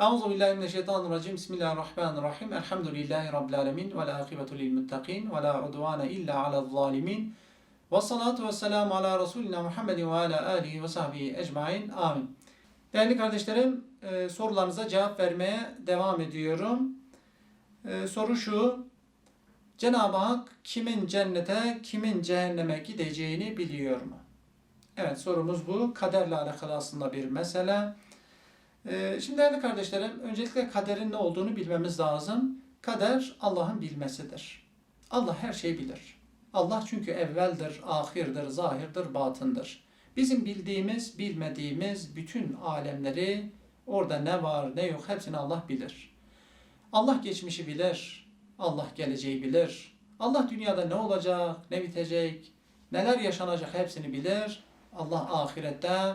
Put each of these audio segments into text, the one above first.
Euzu billahi mineşşeytanirracim. Bismillahirrahmanirrahim. Elhamdülillahi rabbil alamin ve la lil muttaqin ve la udvane illa alel zalimin. Ve salatu ve selamu ala Resulina Muhammedin ve ala alihi ve sahbihi ecmain. Amin. Değerli kardeşlerim, e, sorularınıza cevap vermeye devam ediyorum. E, soru şu. Cenab-ı Hak kimin cennete, kimin cehenneme gideceğini biliyor mu? Evet sorumuz bu. Kaderle alakalı aslında bir mesele. Ee, Şimdi değerli kardeşlerim, öncelikle kaderin ne olduğunu bilmemiz lazım. Kader Allah'ın bilmesidir. Allah her şeyi bilir. Allah çünkü evveldir, ahirdir, zahirdir, batındır. Bizim bildiğimiz, bilmediğimiz bütün alemleri, orada ne var, ne yok hepsini Allah bilir. Allah geçmişi bilir, Allah geleceği bilir. Allah dünyada ne olacak, ne bitecek, neler yaşanacak hepsini bilir. Allah ahirette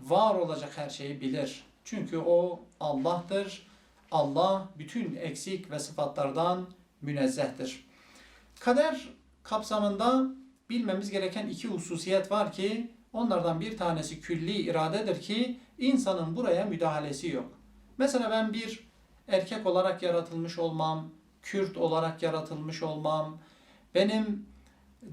var olacak her şeyi bilir. Çünkü o Allah'tır. Allah bütün eksik ve sıfatlardan münezzehtir. Kader kapsamında bilmemiz gereken iki hususiyet var ki onlardan bir tanesi külli iradedir ki insanın buraya müdahalesi yok. Mesela ben bir erkek olarak yaratılmış olmam, Kürt olarak yaratılmış olmam, benim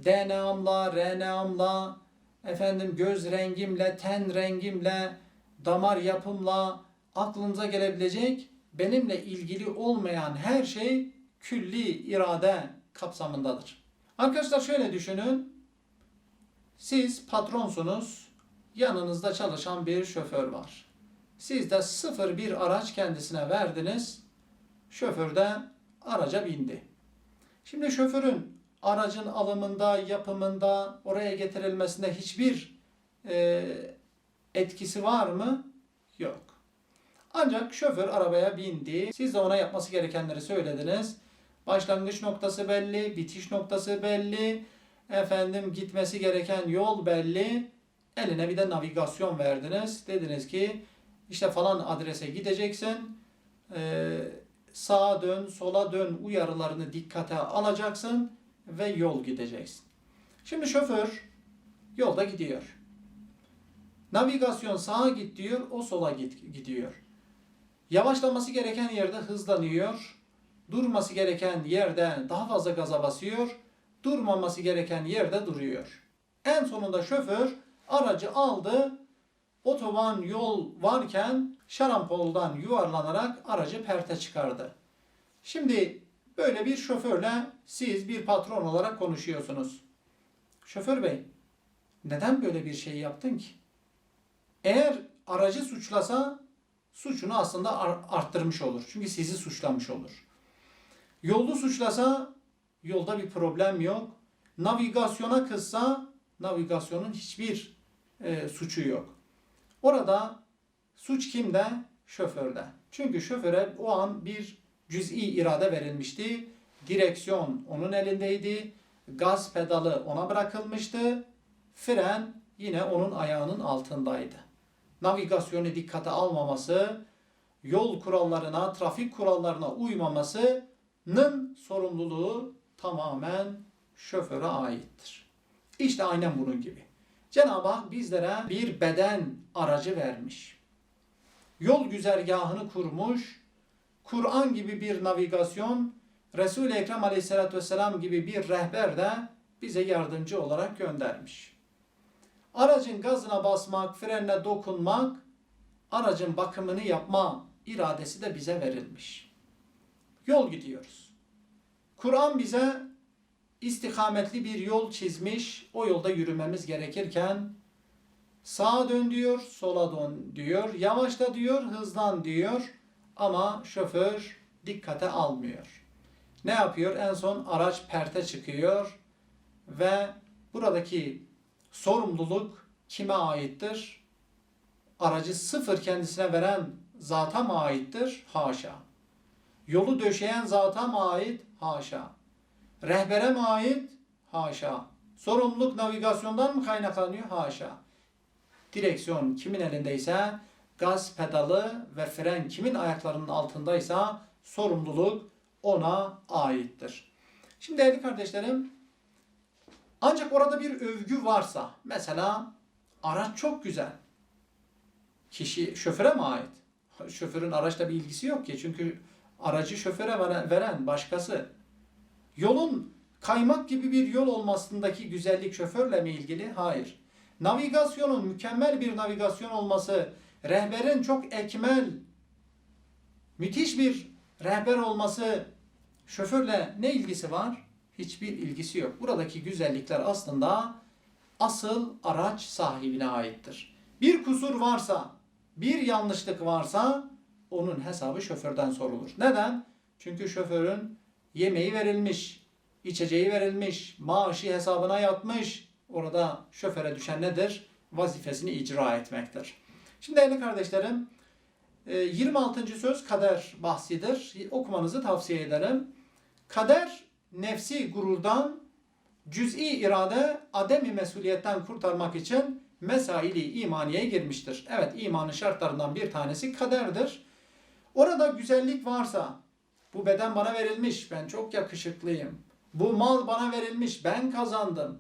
DNA'mla, RNA'mla, efendim göz rengimle, ten rengimle, damar yapımla aklınıza gelebilecek benimle ilgili olmayan her şey külli irade kapsamındadır. Arkadaşlar şöyle düşünün. Siz patronsunuz. Yanınızda çalışan bir şoför var. Siz de sıfır bir araç kendisine verdiniz. Şoför de araca bindi. Şimdi şoförün aracın alımında, yapımında, oraya getirilmesinde hiçbir e, etkisi var mı? Yok. Ancak şoför arabaya bindi. Siz de ona yapması gerekenleri söylediniz. Başlangıç noktası belli, bitiş noktası belli. Efendim gitmesi gereken yol belli. Eline bir de navigasyon verdiniz. Dediniz ki işte falan adrese gideceksin. Ee, sağa dön, sola dön uyarılarını dikkate alacaksın ve yol gideceksin. Şimdi şoför yolda gidiyor. Navigasyon sağa git diyor, o sola git gidiyor. Yavaşlaması gereken yerde hızlanıyor. Durması gereken yerde daha fazla gaza basıyor. Durmaması gereken yerde duruyor. En sonunda şoför aracı aldı. Otoban yol varken şarampoldan yuvarlanarak aracı perte çıkardı. Şimdi böyle bir şoförle siz bir patron olarak konuşuyorsunuz. Şoför bey, neden böyle bir şey yaptın ki? Eğer aracı suçlasa suçunu aslında arttırmış olur. Çünkü sizi suçlamış olur. Yolu suçlasa yolda bir problem yok. Navigasyona kızsa navigasyonun hiçbir e, suçu yok. Orada suç kimde? Şoförde. Çünkü şoföre o an bir cüz'i irade verilmişti. Direksiyon onun elindeydi. Gaz pedalı ona bırakılmıştı. Fren yine onun ayağının altındaydı. Navigasyonu dikkate almaması, yol kurallarına, trafik kurallarına uymamasının sorumluluğu tamamen şoföre aittir. İşte aynen bunun gibi. Cenab-ı Hak bizlere bir beden aracı vermiş. Yol güzergahını kurmuş. Kur'an gibi bir navigasyon, Resul-i Ekrem Aleyhisselatü Vesselam gibi bir rehber de bize yardımcı olarak göndermiş. Aracın gazına basmak, frenine dokunmak, aracın bakımını yapma iradesi de bize verilmiş. Yol gidiyoruz. Kur'an bize istikametli bir yol çizmiş. O yolda yürümemiz gerekirken sağa dön diyor, sola dön diyor, yavaşla diyor, hızlan diyor ama şoför dikkate almıyor. Ne yapıyor? En son araç perte çıkıyor ve buradaki sorumluluk kime aittir? Aracı sıfır kendisine veren zata mı aittir? Haşa. Yolu döşeyen zata mı ait? Haşa. Rehbere mi ait? Haşa. Sorumluluk navigasyondan mı kaynaklanıyor? Haşa. Direksiyon kimin elindeyse, gaz pedalı ve fren kimin ayaklarının altındaysa sorumluluk ona aittir. Şimdi değerli kardeşlerim, ancak orada bir övgü varsa, mesela araç çok güzel. Kişi şoföre mi ait? Şoförün araçla bir ilgisi yok ki. Çünkü aracı şoföre veren- başkası. Yolun kaymak gibi bir yol olmasındaki güzellik şoförle mi ilgili? Hayır. Navigasyonun mükemmel bir navigasyon olması, rehberin çok ekmel, müthiş bir rehber olması şoförle ne ilgisi var? Hiçbir ilgisi yok. Buradaki güzellikler aslında asıl araç sahibine aittir. Bir kusur varsa, bir yanlışlık varsa onun hesabı şoförden sorulur. Neden? Çünkü şoförün yemeği verilmiş, içeceği verilmiş, maaşı hesabına yatmış. Orada şoföre düşen nedir? Vazifesini icra etmektir. Şimdi değerli kardeşlerim, e, 26. söz kader bahsidir. Okumanızı tavsiye ederim. Kader nefsi gururdan, cüz'i irade ademi mesuliyetten kurtarmak için mesaili imaniye girmiştir. Evet imanın şartlarından bir tanesi kaderdir. Orada güzellik varsa, bu beden bana verilmiş, ben çok yakışıklıyım. Bu mal bana verilmiş, ben kazandım.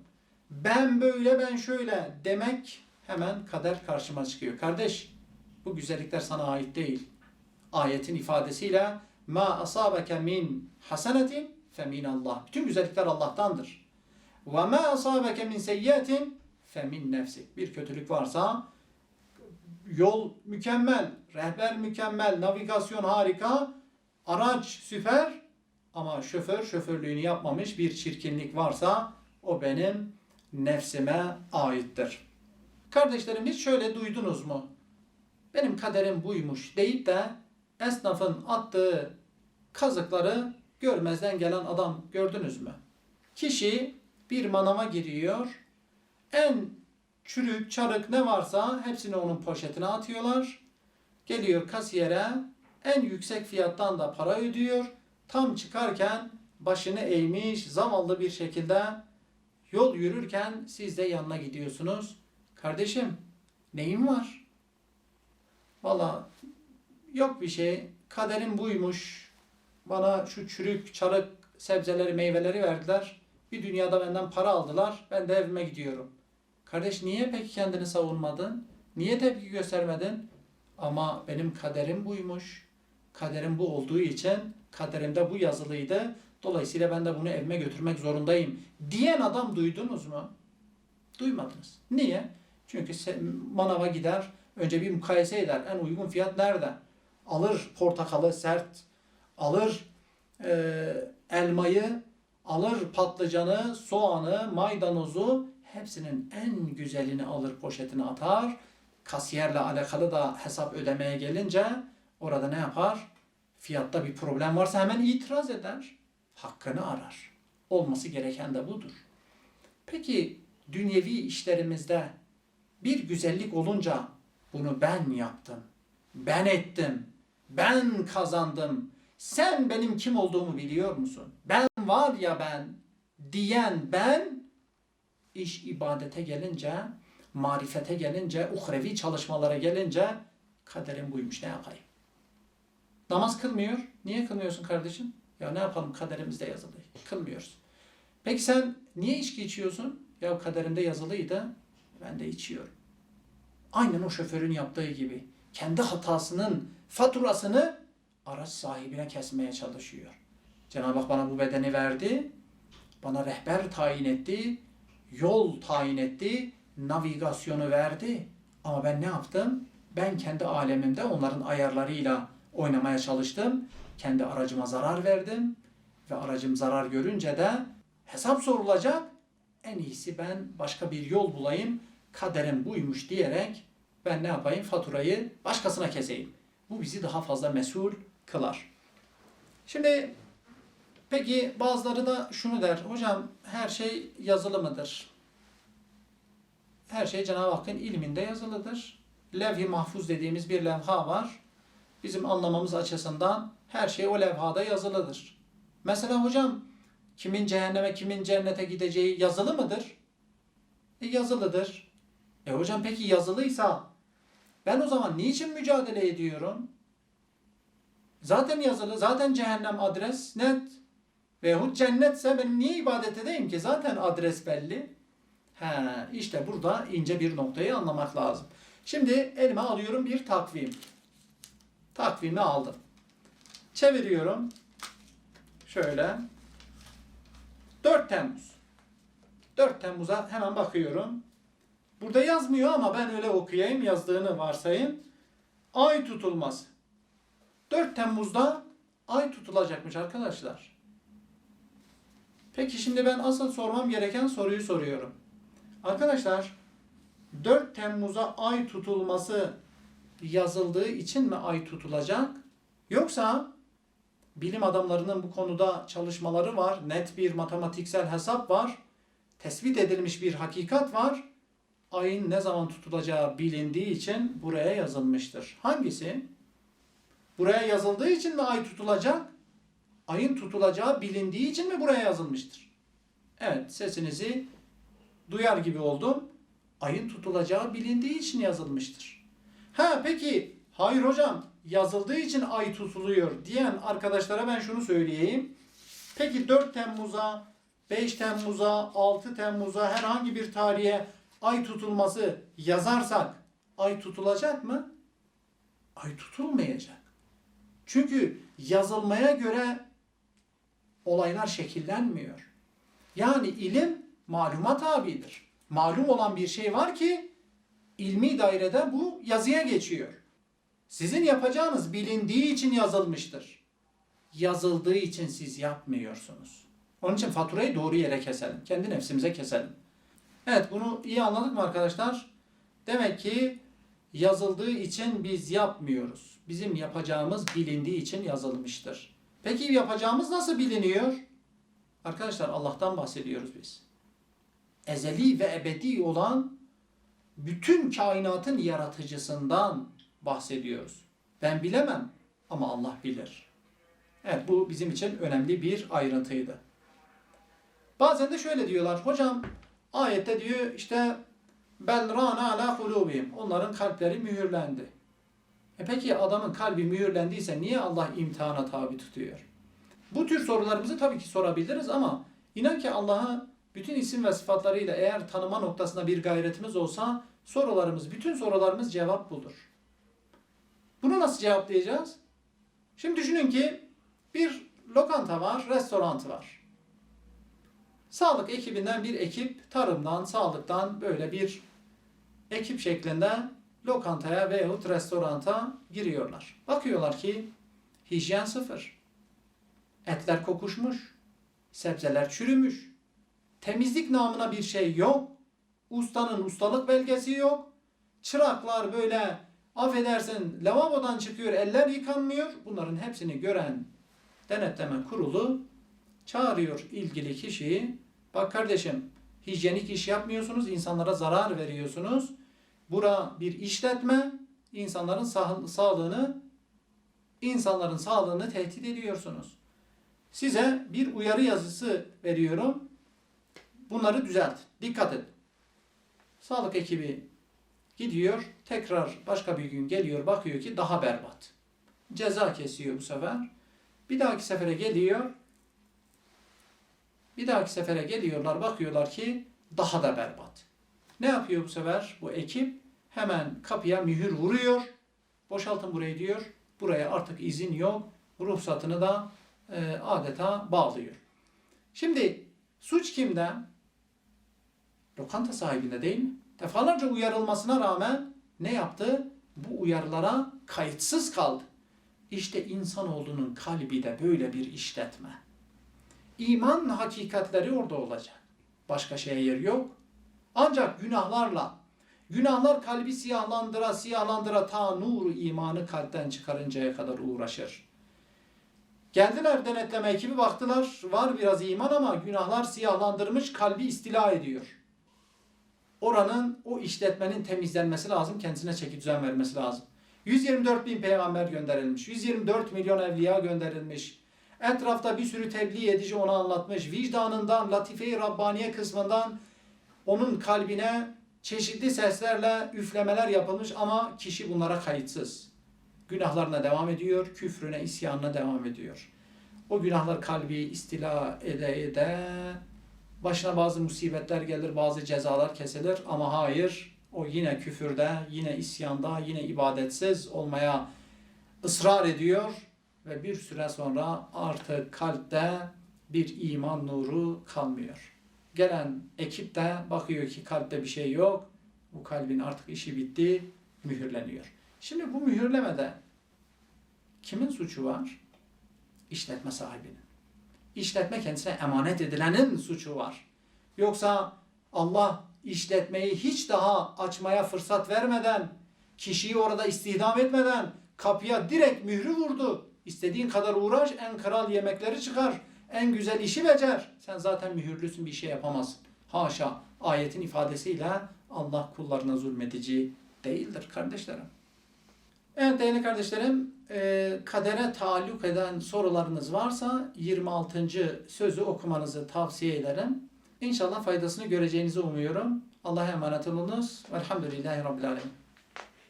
Ben böyle, ben şöyle demek hemen kader karşıma çıkıyor. Kardeş, bu güzellikler sana ait değil. Ayetin ifadesiyle ma asabeke min hasenetin femin Allah. Bütün güzellikler Allah'tandır. Ve ma asabeke min seyyiatin femin nefsik. Bir kötülük varsa yol mükemmel, rehber mükemmel, navigasyon harika, araç süper ama şoför şoförlüğünü yapmamış bir çirkinlik varsa o benim nefsime aittir. Kardeşlerim hiç şöyle duydunuz mu? Benim kaderim buymuş deyip de esnafın attığı kazıkları görmezden gelen adam gördünüz mü? Kişi bir manava giriyor. En çürük, çarık ne varsa hepsini onun poşetine atıyorlar. Geliyor kasiyere en yüksek fiyattan da para ödüyor. Tam çıkarken başını eğmiş zavallı bir şekilde yol yürürken siz de yanına gidiyorsunuz. Kardeşim neyin var? Valla yok bir şey. Kaderim buymuş. Bana şu çürük, çarık sebzeleri, meyveleri verdiler. Bir dünyada benden para aldılar. Ben de evime gidiyorum. Kardeş niye peki kendini savunmadın? Niye tepki göstermedin? Ama benim kaderim buymuş. Kaderim bu olduğu için kaderimde bu yazılıydı. Dolayısıyla ben de bunu evime götürmek zorundayım. Diyen adam duydunuz mu? Duymadınız. Niye? Çünkü manava gider, önce bir mukayese eder. En uygun fiyat nerede? Alır portakalı sert, alır e, elmayı, alır patlıcanı, soğanı, maydanozu hepsinin en güzelini alır poşetine atar. Kasiyerle alakalı da hesap ödemeye gelince orada ne yapar? Fiyatta bir problem varsa hemen itiraz eder. Hakkını arar. Olması gereken de budur. Peki dünyevi işlerimizde bir güzellik olunca bunu ben yaptım, ben ettim, ben kazandım. Sen benim kim olduğumu biliyor musun? Ben var ya ben diyen ben iş ibadete gelince, marifete gelince, uhrevi çalışmalara gelince kaderim buymuş ne yapayım? Namaz kılmıyor. Niye kılmıyorsun kardeşim? Ya ne yapalım kaderimizde yazılı. Kılmıyoruz. Peki sen niye içki içiyorsun? Ya kaderimde yazılıydı. Ben de içiyorum. Aynen o şoförün yaptığı gibi. Kendi hatasının faturasını araç sahibine kesmeye çalışıyor. Cenab-ı Hak bana bu bedeni verdi. Bana rehber tayin etti. Yol tayin etti. Navigasyonu verdi. Ama ben ne yaptım? Ben kendi alemimde onların ayarlarıyla oynamaya çalıştım. Kendi aracıma zarar verdim. Ve aracım zarar görünce de hesap sorulacak. En iyisi ben başka bir yol bulayım. Kaderim buymuş diyerek ben ne yapayım? Faturayı başkasına keseyim. Bu bizi daha fazla mesul kılar. Şimdi peki bazıları da şunu der. Hocam her şey yazılı mıdır? Her şey Cenab-ı Hakk'ın ilminde yazılıdır. Levh-i mahfuz dediğimiz bir levha var. Bizim anlamamız açısından her şey o levhada yazılıdır. Mesela hocam kimin cehenneme kimin cennete gideceği yazılı mıdır? E yazılıdır. E hocam peki yazılıysa ben o zaman niçin mücadele ediyorum? Zaten yazılı, zaten cehennem adres net. Veyahut cennetse ben niye ibadet edeyim ki? Zaten adres belli. He, işte burada ince bir noktayı anlamak lazım. Şimdi elime alıyorum bir takvim. Takvimi aldım. Çeviriyorum. Şöyle. 4 Temmuz. 4 Temmuz'a hemen bakıyorum. Burada yazmıyor ama ben öyle okuyayım yazdığını varsayın. Ay tutulması. 4 Temmuz'da ay tutulacakmış arkadaşlar. Peki şimdi ben asıl sormam gereken soruyu soruyorum. Arkadaşlar 4 Temmuz'a ay tutulması yazıldığı için mi ay tutulacak? Yoksa bilim adamlarının bu konuda çalışmaları var. Net bir matematiksel hesap var. Tespit edilmiş bir hakikat var. Ayın ne zaman tutulacağı bilindiği için buraya yazılmıştır. Hangisi? Buraya yazıldığı için mi ay tutulacak? Ayın tutulacağı bilindiği için mi buraya yazılmıştır? Evet, sesinizi duyar gibi oldum. Ayın tutulacağı bilindiği için yazılmıştır. Ha peki, hayır hocam yazıldığı için ay tutuluyor diyen arkadaşlara ben şunu söyleyeyim. Peki 4 Temmuz'a, 5 Temmuz'a, 6 Temmuz'a herhangi bir tarihe ay tutulması yazarsak ay tutulacak mı? Ay tutulmayacak. Çünkü yazılmaya göre olaylar şekillenmiyor. Yani ilim maluma tabidir. Malum olan bir şey var ki ilmi dairede bu yazıya geçiyor. Sizin yapacağınız bilindiği için yazılmıştır. Yazıldığı için siz yapmıyorsunuz. Onun için faturayı doğru yere keselim. Kendi nefsimize keselim. Evet bunu iyi anladık mı arkadaşlar? Demek ki yazıldığı için biz yapmıyoruz. Bizim yapacağımız bilindiği için yazılmıştır. Peki yapacağımız nasıl biliniyor? Arkadaşlar Allah'tan bahsediyoruz biz. Ezeli ve ebedi olan bütün kainatın yaratıcısından bahsediyoruz. Ben bilemem ama Allah bilir. Evet bu bizim için önemli bir ayrıntıydı. Bazen de şöyle diyorlar. Hocam ayette diyor işte bel rana ala kulubihim. Onların kalpleri mühürlendi. E peki adamın kalbi mühürlendiyse niye Allah imtihana tabi tutuyor? Bu tür sorularımızı tabii ki sorabiliriz ama inan ki Allah'a bütün isim ve sıfatlarıyla eğer tanıma noktasında bir gayretimiz olsa sorularımız, bütün sorularımız cevap bulur. Bunu nasıl cevaplayacağız? Şimdi düşünün ki bir lokanta var, restoran var. Sağlık ekibinden bir ekip tarımdan, sağlıktan böyle bir ekip şeklinde lokantaya veyahut restoranta giriyorlar. Bakıyorlar ki hijyen sıfır. Etler kokuşmuş. Sebzeler çürümüş. Temizlik namına bir şey yok. Ustanın ustalık belgesi yok. Çıraklar böyle affedersin lavabodan çıkıyor eller yıkanmıyor. Bunların hepsini gören denetleme kurulu çağırıyor ilgili kişiyi. Bak kardeşim hijyenik iş yapmıyorsunuz, insanlara zarar veriyorsunuz. Bura bir işletme, insanların sağ- sağlığını insanların sağlığını tehdit ediyorsunuz. Size bir uyarı yazısı veriyorum. Bunları düzelt. Dikkat et. Sağlık ekibi gidiyor, tekrar başka bir gün geliyor, bakıyor ki daha berbat. Ceza kesiyor bu sefer. Bir dahaki sefere geliyor, bir dahaki sefere geliyorlar bakıyorlar ki daha da berbat. Ne yapıyor bu sefer bu ekip? Hemen kapıya mühür vuruyor. Boşaltın burayı diyor. Buraya artık izin yok. Ruhsatını da e, adeta bağlıyor. Şimdi suç kimde? Lokanta sahibinde değil mi? Defalarca uyarılmasına rağmen ne yaptı? Bu uyarılara kayıtsız kaldı. İşte insanoğlunun kalbi de böyle bir işletme. İman hakikatleri orada olacak. Başka şeye yer yok. Ancak günahlarla, günahlar kalbi siyahlandıra siyahlandıra ta nuru imanı kalpten çıkarıncaya kadar uğraşır. Geldiler denetleme ekibi baktılar var biraz iman ama günahlar siyahlandırmış kalbi istila ediyor. Oranın o işletmenin temizlenmesi lazım kendisine çeki düzen vermesi lazım. 124 bin peygamber gönderilmiş. 124 milyon evliya gönderilmiş. Etrafta bir sürü tebliğ edici ona anlatmış. Vicdanından, latife-i Rabbaniye kısmından onun kalbine çeşitli seslerle üflemeler yapılmış ama kişi bunlara kayıtsız. Günahlarına devam ediyor, küfrüne, isyanına devam ediyor. O günahlar kalbi istila ede ede başına bazı musibetler gelir, bazı cezalar kesilir ama hayır o yine küfürde, yine isyanda, yine ibadetsiz olmaya ısrar ediyor ve bir süre sonra artık kalpte bir iman nuru kalmıyor. Gelen ekip de bakıyor ki kalpte bir şey yok. Bu kalbin artık işi bitti, mühürleniyor. Şimdi bu mühürlemede kimin suçu var? İşletme sahibinin. İşletme kendisine emanet edilenin suçu var. Yoksa Allah işletmeyi hiç daha açmaya fırsat vermeden, kişiyi orada istihdam etmeden kapıya direkt mührü vurdu. İstediğin kadar uğraş, en kral yemekleri çıkar, en güzel işi becer. Sen zaten mühürlüsün bir şey yapamazsın. Haşa ayetin ifadesiyle Allah kullarına zulmedici değildir kardeşlerim. Evet değerli kardeşlerim, e, kadere taalluk eden sorularınız varsa 26. sözü okumanızı tavsiye ederim. İnşallah faydasını göreceğinizi umuyorum. Allah'a emanet olunuz. Velhamdülillahi Rabbil Alemin.